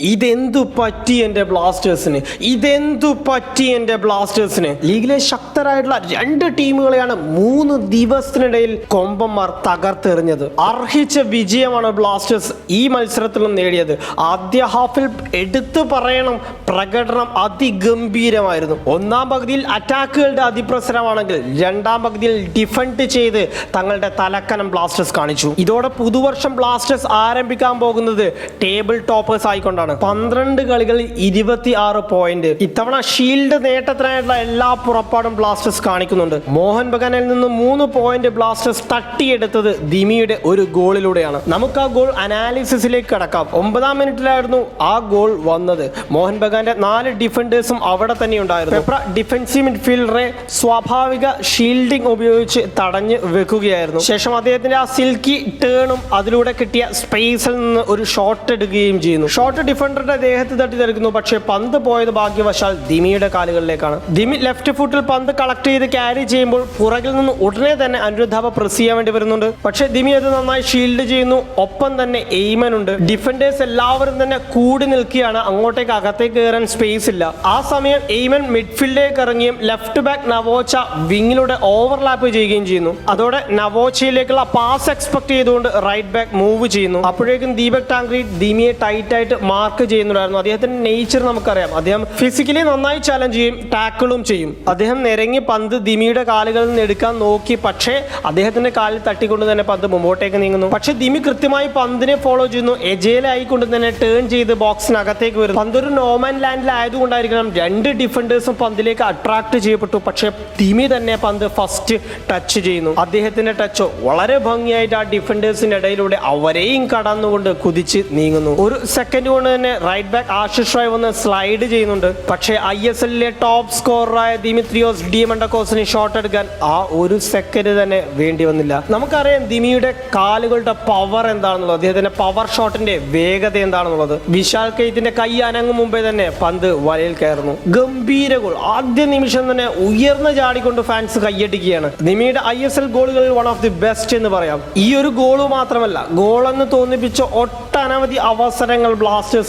ഇതെന്തു പറ്റി എന്റെ ബ്ലാസ്റ്റേഴ്സിന്? ഇതെന്തു പറ്റി എന്റെ ബ്ലാസ്റ്റേഴ്സിന്? ലീഗിലെ ശക്തരായിട്ടുള്ള രണ്ട് ടീമുകളെയാണ് മൂന്ന് ദിവസത്തിനിടയിൽ കൊമ്പന്മാർ തകർത്തെറിഞ്ഞത്. അർഹിച്ച വിജയമാണ് ബ്ലാസ്റ്റേഴ്സ് ഈ മത്സരത്തിലും നേടിയത്. ആദ്യ ഹാഫിൽ എടുത്തു പറയണം പ്രകടനം അതിഗംഭീരമായിരുന്നു. ഒന്നാം പകുതിയിൽ അറ്റാക്കുകളുടെ അതിപ്രസരമാണെങ്കിൽ രണ്ടാം പകുതിയിൽ ഡിഫൻഡ് ചെയ്ത് തങ്ങളുടെ തലക്കനം ബ്ലാസ്റ്റേഴ്സ് കാണിച്ചു. ഇതോടെ പുതുവർഷം ബ്ലാസ്റ്റേഴ്സ് ആരംഭിക്കാൻ പോകുന്നത് ടേബിൾ ടോപ്പേഴ്സ് ആയിക്കൊണ്ടാണ്. പന്ത്രണ്ട് കളികളിൽ ഇരുപത്തി ആറ് പോയിന്റ് ഇത്തവണ ഷീൽഡ് നേട്ടത്തിനായിട്ടുള്ള എല്ലാ പുറപ്പാടും ബ്ലാസ്റ്റേഴ്സ് കാണിക്കുന്നുണ്ട്. മോഹൻ ബഗാനിൽ നിന്ന് മൂന്ന് പോയിന്റ് ബ്ലാസ്റ്റേഴ്സ് തട്ടിയെടുത്തത് ദിമിയുടെ ഒരു ഗോളിലൂടെയാണ്. നമുക്ക് ആ ഗോൾ അനാലിസിസിലേക്ക് കടക്കാം. ഒമ്പതാം മിനിറ്റിലായിരുന്നു ആ ഗോൾ വന്നത്. മോഹൻ ബഗാന്റെ നാല് ഡിഫൻഡേഴ്സും അവിടെ തന്നെ ഉണ്ടായിരുന്നു. പെപ്ര ഡിഫൻസീവ് മിഡ്ഫീൽഡറെ സ്വാഭാവിക ഷീൽഡിംഗ് ഉപയോഗിച്ച് തടഞ്ഞ് വെക്കുകയായിരുന്നു. ശേഷം അദ്ദേഹത്തിന്റെ ആ സിൽക്കി ടേണും അതിലൂടെ കിട്ടിയ സ്പേസിൽ നിന്ന് ഒരു ഷോട്ട് എടുക്കുകയും ചെയ്യുന്നു. ഷോട്ട് ഡിഫൻഡറുടെ ദേഹത്ത് തട്ടി തെറിക്കുന്നു. പക്ഷേ പന്ത് പോയത് ഭാഗ്യവശാൽ ദിമിയുടെ കാലുകളിലേക്കാണ്. ദിമി ലെഫ്റ്റ് ഫുട്ടിൽ പന്ത് കളക്ട് ചെയ്ത് ക്യാരി ചെയ്യുമ്പോൾ പുറകിൽ നിന്ന് ഉടനെ തന്നെ അനുരുദ്ധാവ പ്രസ് ചെയ്യാൻ വേണ്ടി വരുന്നുണ്ട്. പക്ഷേ ദിമി അത് നന്നായി ഷീൽഡ് ചെയ്യുന്നു. ഒപ്പം തന്നെ എയ്മൻ ഉണ്ട്. ഡിഫൻഡേഴ്സ് എല്ലാവരും തന്നെ കൂടി നിൽക്കുകയാണ്. അങ്ങോട്ടേക്ക് അകത്തേക്ക് കയറാൻ സ്പേസ് ഇല്ല. ആ സമയം എയ്മൻ മിഡ്ഫീൽഡിലേക്ക് ഇറങ്ങിയും ലെഫ്റ്റ് ബാക്ക് നവോച്ച വിങ്ങിലൂടെ ഓവർലാപ്പ് ചെയ്യുകയും ചെയ്യുന്നു. അതോടെ നവോച്ചയിലേക്കുള്ള പാസ് എക്സ്പെക്ട് ചെയ്തുകൊണ്ട് റൈറ്റ് ബാക്ക് മൂവ് ചെയ്യുന്നു. അപ്പോഴേക്കും ദീപക് ടാങ്ക്രി ദിമിയെ ടൈറ്റ് ആയിട്ട് മാർക്ക് ചെയ്യുന്നുണ്ടായിരുന്നു. അദ്ദേഹത്തിന്റെ നേച്ചർ നമുക്കറിയാം. അദ്ദേഹം ഫിസിക്കലി നന്നായി ചാലഞ്ച് ചെയ്യും ടാക്കിളും ചെയ്യും. അദ്ദേഹം നിരങ്ങി പന്ത് ദിമിയുടെ കാലുകളിൽ നിന്ന് എടുക്കാൻ നോക്കി. പക്ഷേ അദ്ദേഹത്തിന്റെ കാലിൽ തട്ടിക്കൊണ്ട് തന്നെ പന്ത് മുമ്പോട്ടേക്ക് നീങ്ങുന്നു. പക്ഷെ ദിമി കൃത്യമായി പന്തിനെ ഫോളോ ചെയ്യുന്നു. എജയിലായിക്കൊണ്ട് തന്നെ ടേൺ ചെയ്ത് ബോക്സിനകത്തേക്ക് വരുന്നു. പന്ത് ഒരു നോമൻ ലാൻഡിലായതുകൊണ്ടായിരിക്കണം രണ്ട് ഡിഫൻഡേഴ്സും പന്തിലേക്ക് അട്രാക്ട് ചെയ്യപ്പെട്ടു. പക്ഷേ ദിമി തന്നെ പന്ത് ഫസ്റ്റ് ടച്ച് ചെയ്യുന്നു. അദ്ദേഹത്തിന്റെ ടച്ച് വളരെ ഭംഗിയായിട്ട് ആ ഡിഫൻഡേഴ്സിന്റെ ഇടയിലൂടെ അവരെയും കടന്നുകൊണ്ട് കുതിച്ച് നീങ്ങുന്നു. ഒരു സെക്കൻഡ് കൊണ്ട് തന്നെ റൈറ്റ് ബാക്ക് ആശിഷ് റായ് വന്ന് സ്ലൈഡ് ചെയ്യുന്നുണ്ട്. പക്ഷേ ഐ എസ് എല്ലിലെ ടോപ്പ് സ്കോററായ ദിമിത്രിയോസ് ഡി മണ്ടക്കോസിന് ഷോട്ട് എടുക്കാൻ ആ ഒരു സെക്കൻഡ് തന്നെ വേണ്ടി വന്നില്ല. നമുക്കറിയാം ദിമിയുടെ കാലുകളുടെ പവർ എന്താണെന്നുള്ളത് അദ്ദേഹത്തിന്റെ പവർ ഷോട്ടിന്റെ വേഗത എന്താണെന്നുള്ളത്. വിശാൽ കെയ്ത്തിന്റെ കൈ അനങ്ങും മുമ്പേ തന്നെ പന്ത് വലയിൽ കയറുന്നു. ഗംഭീര ഗോൾ ആദ്യ നിമിഷം തന്നെ ഉയർന്ന ചാടിക്കൊണ്ട് ഫാൻസ് കൈയടിക്കുകയാണ്. ദിമിയുടെ ഐ എസ് എൽ ഗോളുകളിൽ വൺ ഓഫ് ദി ബെസ്റ്റ് എന്ന് പറയാം. ഈ ഒരു ഗോൾ മാത്രമല്ല ഗോളെന്ന് തോന്നിപ്പിച്ച ഒട്ടനവധി അവസരങ്ങൾ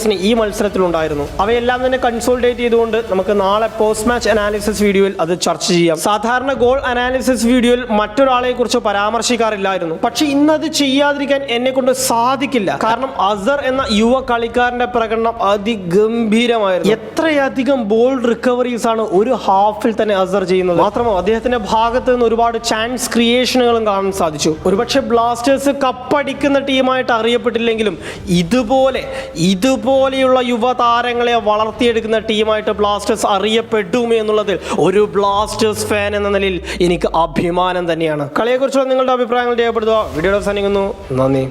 ബ്ലാസ്റ്റേഴ്സിന് ഈ മത്സരത്തിലുണ്ടായിരുന്നു. അവയെല്ലാം തന്നെ കൺസോൾട്ടേറ്റ് ചെയ്തുകൊണ്ട് നമുക്ക് നാളെ പോസ്റ്റ് മാച്ച് അനാലിസിസ് വീഡിയോയിൽ അത് ചർച്ച ചെയ്യാം. സാധാരണ ഗോൾ അനാലിസിസ് വീഡിയോയിൽ മറ്റൊരാളെ കുറിച്ച് പരാമർശിക്കാറില്ലായിരുന്നു. പക്ഷെ ഇന്നത് ചെയ്യാതിരിക്കാൻ എന്നെ കൊണ്ട് സാധിക്കില്ല. കാരണം അസർ എന്ന യുവ കളിക്കാരന്റെ പ്രകടനം അതിഗംഭീരമായിരുന്നു. എത്രയധികം ബോൾ റിക്കവറീസ് ആണ് ഒരു ഹാഫിൽ തന്നെ അസർ ചെയ്യുന്നത്. മാത്രമോ അദ്ദേഹത്തിന്റെ ഭാഗത്ത് നിന്ന് ഒരുപാട് ചാൻസ് ക്രിയേഷനുകളും കാണാൻ സാധിച്ചു. ഒരുപക്ഷെ ബ്ലാസ്റ്റേഴ്സ് കപ്പടിക്കുന്ന ടീമായിട്ട് അറിയപ്പെട്ടില്ലെങ്കിലും ഇതുപോലെ ഇതുപോലെയുള്ള യുവതാരങ്ങളെ വളർത്തിയെടുക്കുന്ന ടീമായിട്ട് ബ്ലാസ്റ്റേഴ്സ് അറിയപ്പെടും എന്നുള്ളതിൽ ഒരു ബ്ലാസ്റ്റേഴ്സ് ഫാൻ എന്ന നിലയിൽ എനിക്ക് അഭിമാനം തന്നെയാണ്. കളിയെക്കുറിച്ചുള്ള നിങ്ങളുടെ അഭിപ്രായങ്ങൾ രേഖപ്പെടുത്തുക. വീഡിയോ അവസാനിക്കുന്നു നന്ദി.